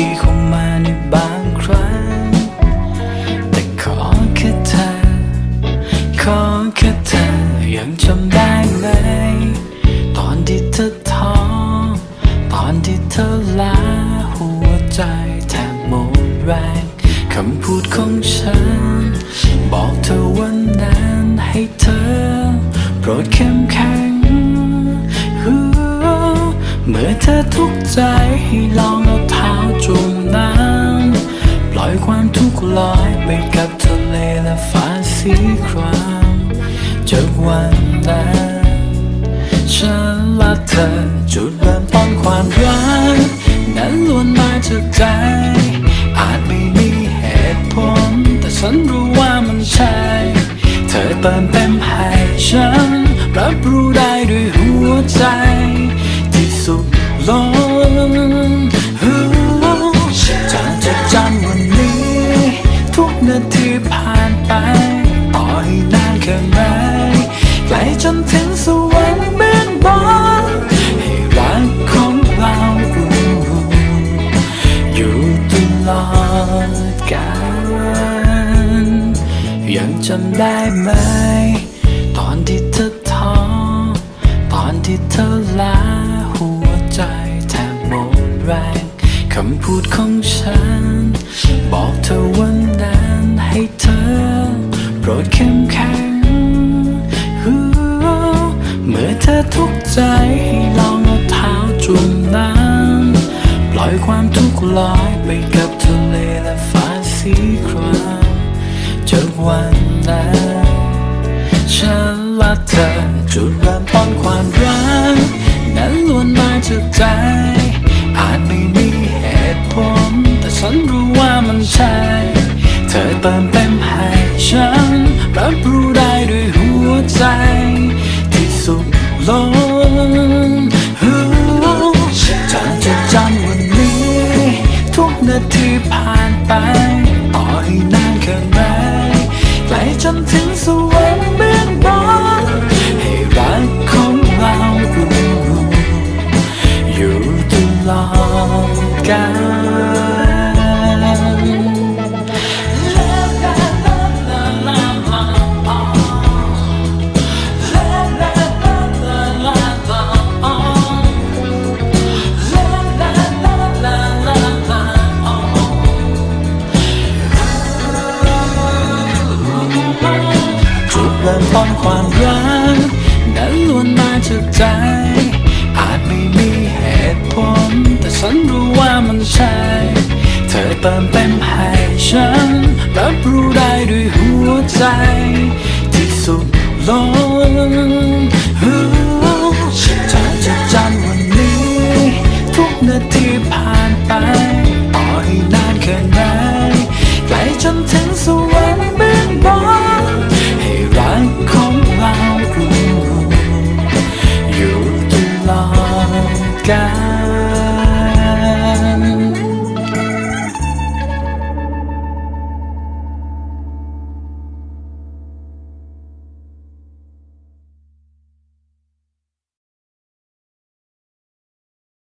ี ที่เธอลาหัวใจแทบหมดแรงคำพูดของฉัน บอกเธอวันนั้นให้เธอ โปรดเข้มแข็ง เมื่อเธอทุกใจให้ลองเอาเท้าจุ่มน้ำปล่อยความทุกข์ลอยไปกับทะเลและฟ้าสีครามจากวันนั้นฉันและเธอจุด ตอนความรักนั้นล้วนมาจากใจ อาจไม่มีเหตุผล แต่ฉันรู้ว่ามันใช่ เธอเติมเต็มให้ฉันรับรู้ได้ ยังจำได้ไหม ตอนที่เธอท้อ ตอนที่เธอลาหัวใจแทบหมดแรงคำพูดของฉัน บอกเธอวันนั้นให้เธอ โปรดเข้มแข็งเมื่อเธอทุกใจให้ลองเอาเท้าจุ่มน้ำปล่อยความทุกข์ลอยไปกับ วันนั้น ฉันรักเธอจุดเริ่มต้นความรัก นั้นล้วนมาจากใจ อาจไม่มีเหตุผล แต่ฉันรู้ว่ามันใช่ เธอเติมเต็ม จะใจอาจไม่มีเหตุผล แต่ฉันรู้ว่ามันใช่ เธอเติมเต็มให้ฉัน รับรู้ได้ด้วยหัวใจ ที่สุขล้น เ